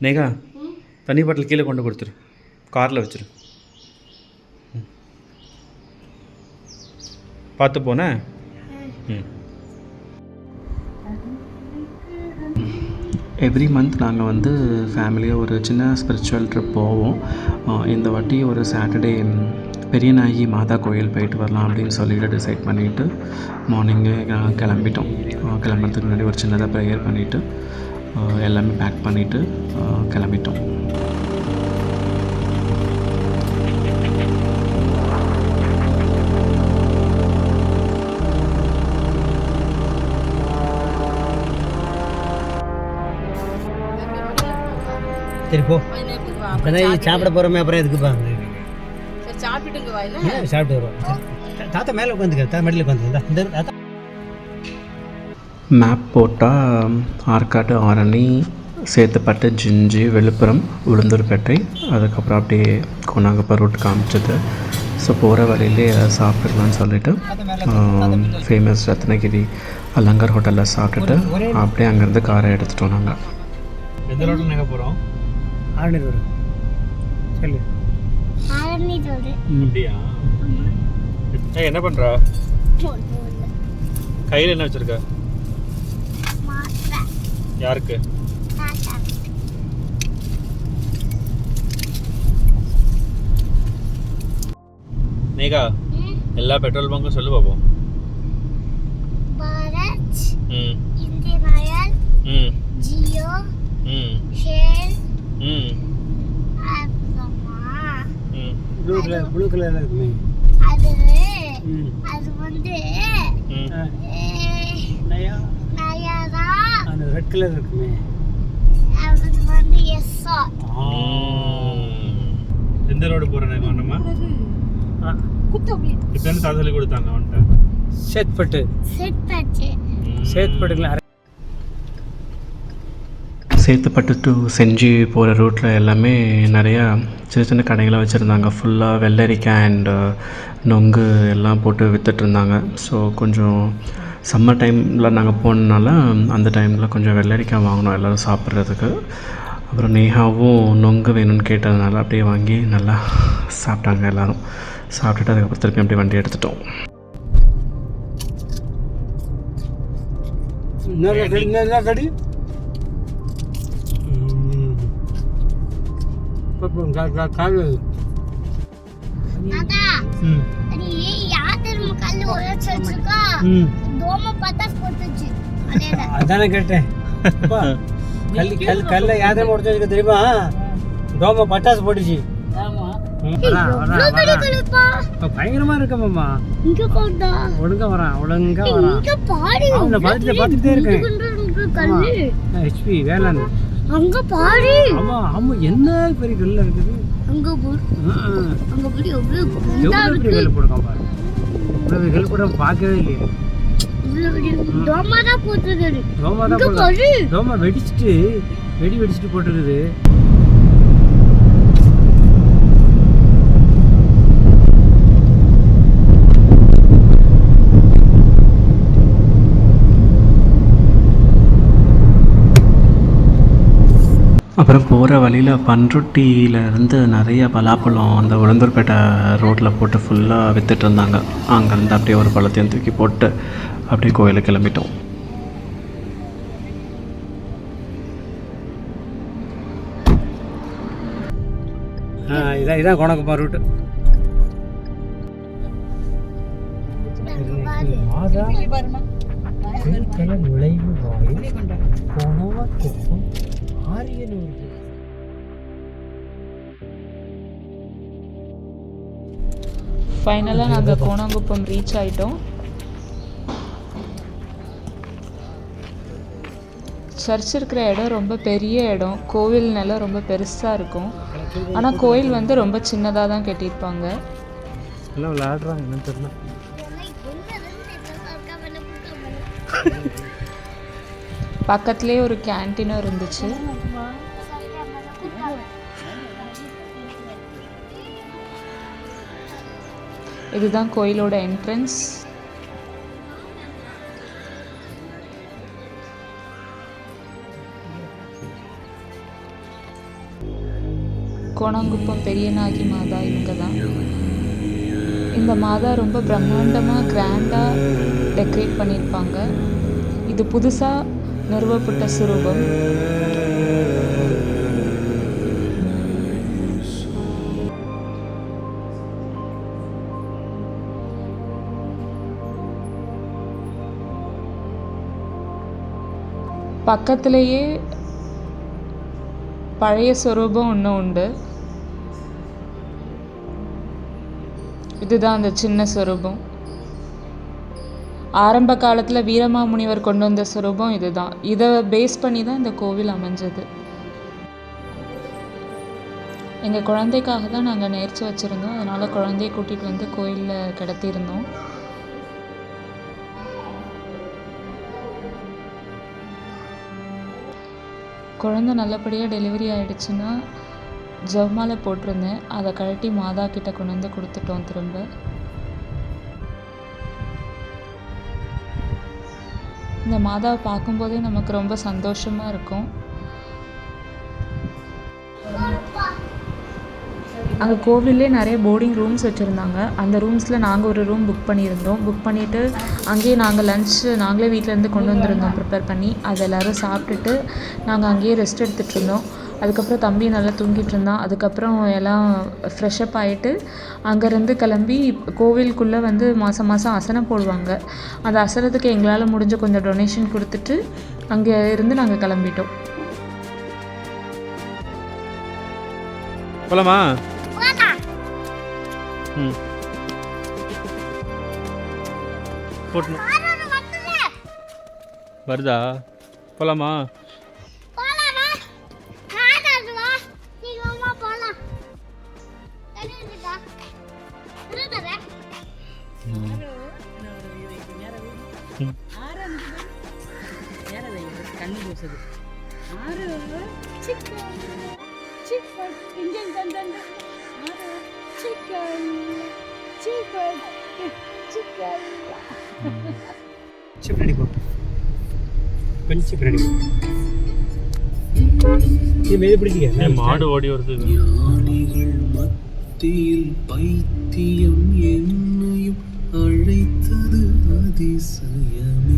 நேகா தண்ணி பாட்டில் கீழே கொண்டு கொடுத்துரு. காரில் வச்சிரு. பார்த்து போனேன் ம். எவ்ரி மந்த் நாங்கள் வந்து ஃபேமிலியாக ஒரு சின்ன ஸ்பிரிச்சுவல் ட்ரிப் போவோம். இந்த வாட்டி ஒரு சாட்டர்டே பெரியநாயகி மாதா கோயில் போயிட்டு வரலாம் அப்படின்னு சொல்லிட்டு டிசைட் பண்ணிவிட்டு மார்னிங்கே கிளம்பிட்டோம். கிளம்புறதுக்கு முன்னாடி ஒரு சின்னதாக ப்ரேயர் பண்ணிவிட்டு எல்லாமே பேக் பண்ணிவிட்டு கிளம்பிட்டோம். சரி போ. இப்போதான் சாப்பிட போகிறோமே அப்புறம் எதுக்குப்பா சரி சாப்பிட்டுங்க வாயில ஏன் சாப்பிட்டு வருவோம். தாத்தா மேலே உட்காந்துக்க தாத்தா மடியில் உட்காந்து இந்த தாத்தா மேப் போட்டால் ஆற்காடு ஆரணி சேத்துப்பட்டு ஜிஞ்சி விழுப்புரம் உளுந்தூர்பேட்டை அதுக்கப்புறம் அப்படியே கொண்டாங்கப்பா ரூட் காமிச்சது. ஸோ போகிற வழியிலே சாப்பிடலாம்னு சொல்லிட்டு ஃபேமஸ் ரத்னகிரி அலங்கார் ஹோட்டலில் சாப்பிட்டுட்டு அப்படியே அங்கேருந்து காரை எடுத்துட்டோம் நாங்கள் எந்த ரோட்டில் நாங்கள் போகிறோம் ஆரணி ரோடு சொல்லு. ஆரணி ரோடு அப்படியா? என்ன பண்ணுறா கையில் என்ன வச்சுருக்க? யாருக்கு? நேகா எல்லா பெட்ரோல் பங்கும் சொல்லு பார்ப்போம் பாரத் ம். இந்தியன் ஆயில் ம். ஜியோ ம். ஷேல் ம். ப்ளூ கலர் ப்ளூ கலரில் இருக்குமே. அது ம். அது வந்து நயா. அந்த ரெட் கலர் இருக்குமே. அது வந்து எஸ்ஆ எந்த ரோடு போகிறேன் நம்ம? இப்போ என்ன தாத்தா சொல்லி கொடுத்தாங்க அவன்கிட்ட? Chetpet. Set Bachu சேத்பட்டுங்களா? Chetpet to செஞ்சு போகிற ரூட்டில் எல்லாமே நிறையா சின்ன சின்ன கடைகளாக வச்சுருந்தாங்க. ஃபுல்லாக வெள்ளரிக்காய் அண்ட் uh, நொங்கு எல்லாம் போட்டு விற்றுட்ருந்தாங்க ஸோ கொஞ்சம் சம்மர் டைமில் நாங்கள் போனனால அந்த டைமில் கொஞ்சம் வெள்ளரிக்காய் வாங்கினோம் எல்லோரும் சாப்பிட்றதுக்கு. அப்புறம் நேஹாவும் நொங்கு வேணும்னு கேட்டதுனால அப்படியே வாங்கி நல்லா சாப்பிட்டாங்க எல்லோரும். சாப்பிட்டுட்டு அதுக்கப்புறம் திருப்பி அப்படியே வண்டி எடுத்துட்டோம். என்ன கடி அதேதான் அதானே கேட்டேன். கல் கல் கல்ல யாரும் முடிச்சிருக்க தெரியுமா டோம பட்டாசு போட்டுச்சு. பயங்கரமா இருக்கமாம்மா இங்க ஒழுங்கா ஒழுங்கா இங்க பாரு. இருக்கேன். ஹெச்பி வேளாண் அங்க பாரு. ஆமா ஆமா. என்ன பெரிய கல்ல இருக்குது? அங்க பாரு. அங்க பாரு எவ்வளவு குண்டா எவ்வளவு இருக்கு. கல் போட்டுருக்கான் பாரு. இவ்வளவு கல் போட பார்க்கவே இல்லையே. தோமா தான் போட்டுருக்காரு. டோமா தான் டோமா வெடிச்சிட்டு வெடி வெடிச்சிட்டு போட்டுருக்குது. அப்புறம் போகிற வழியில் பன்ருட்டியில இருந்து நிறைய பலாப்பழம் அந்த உளுந்தூர்பேட்டை ரோட்டில் போட்டு ஃபுல்லாக வித்துட்டு இருந்தாங்க. அங்கேருந்து அப்படியே ஒரு பழத்தையும் தூக்கி போட்டு அப்படியே கோயிலுக்கு கிளம்பிட்டோம். இதான் இதான் கொணக்குப்பா ரூட்டு மாதா நுழைவு வாயில் கொணவக்குப்பம் ஆரியனூர் ஃபைனலாக நாங்கள் கோணாங்குப்பம் ரீச் ஆயிட்டோம். சர்ச் இருக்கிற இடம் ரொம்ப பெரிய இடம். கோவில் நிலம் ரொம்ப பெருசாக இருக்கும். ஆனால் கோயில் வந்து ரொம்ப சின்னதாக தான் கட்டியிருப்பாங்க. விளையாடுறாங்க என்னன்னு தெரியல. பக்கத்துலேயே ஒரு கேன்டீனும் இருந்துச்சு. இதுதான் கோயிலோட என்ட்ரன்ஸ் கோணாங்குப்பம் பெரியநாகி மாதா இவங்க தான் இந்த மாதா ரொம்ப பிரம்மாண்டமாக கிராண்டாக டெக்கரேட் பண்ணியிருப்பாங்க. இது புதுசாக நிறுவப்பட்ட சுரூபம். பக்கத்திலேயே பழைய சொரூபம் ஒன்று உண்டு. இதுதான் அந்த சின்ன சொரூபம். ஆரம்ப காலத்தில் வீரமாமுனிவர் கொண்டு வந்த சுரூபம் இதுதான். இதை பேஸ் பண்ணி தான் இந்த கோவில் அமைஞ்சது. எங்கள் குழந்தைக்காக தான் நாங்கள் நேர்ச்சி வச்சுருந்தோம். அதனால் குழந்தைய கூட்டிகிட்டு வந்து கோயிலில் கிடத்தியிருந்தோம் குழந்த நல்லபடியாக டெலிவரி ஆகிடுச்சுன்னா ஜவ்மாலை போட்டிருந்தேன். அதை கழட்டி மாதா கிட்ட கொண்டு வந்து கொடுத்துட்டோம் திரும்ப. இந்த மாதாவை பார்க்கும்போதே நமக்கு ரொம்ப சந்தோஷமாக இருக்கும். அங்கே கோவிலே நிறைய போர்டிங் ரூம்ஸ் வச்சுருந்தாங்க. அந்த ரூம்ஸில் நாங்கள் ஒரு ரூம் புக் பண்ணியிருந்தோம். புக் பண்ணிவிட்டு அங்கேயே நாங்கள் லன்ச் நாங்களே வீட்டிலேருந்து கொண்டு வந்திருந்தோம் ப்ரிப்பேர் பண்ணி. அதை எல்லோரும் சாப்பிட்டுட்டு நாங்கள் அங்கேயே ரெஸ்ட் எடுத்துகிட்டு இருந்தோம். அதுக்கப்புறம் தம்பி நல்லா தூங்கிட்டு இருந்தான் அதுக்கப்புறம் எல்லாம் ஃப்ரெஷ்அப் ஆகிட்டு அங்கேருந்து கிளம்பி கோவிலுக்குள்ளே வந்து மாதம் மாதம் அசனம் போடுவாங்க. அந்த அசனத்துக்கு எங்களால் முடிஞ்ச கொஞ்சம் டொனேஷன் கொடுத்துட்டு அங்கே இருந்து நாங்கள் கிளம்பிட்டோம். போலாமா? ம். போட்டணும் வருதா? போலாமா போலாமா? கண்ணு பூசுது ஆறு சிக்கன் சிக்கன் இன்ஜன் தந்தன் ஆறு chicken chicken chicken chip ready போ கொஞ்சம் சிப் ரெடி நீ மெது பிடிச்சிக்க மாடு ஓடி வருது ஞானிகள் மத்தியில் பைத்தியம் என்னையும் அழைத்தது அதிசயமே.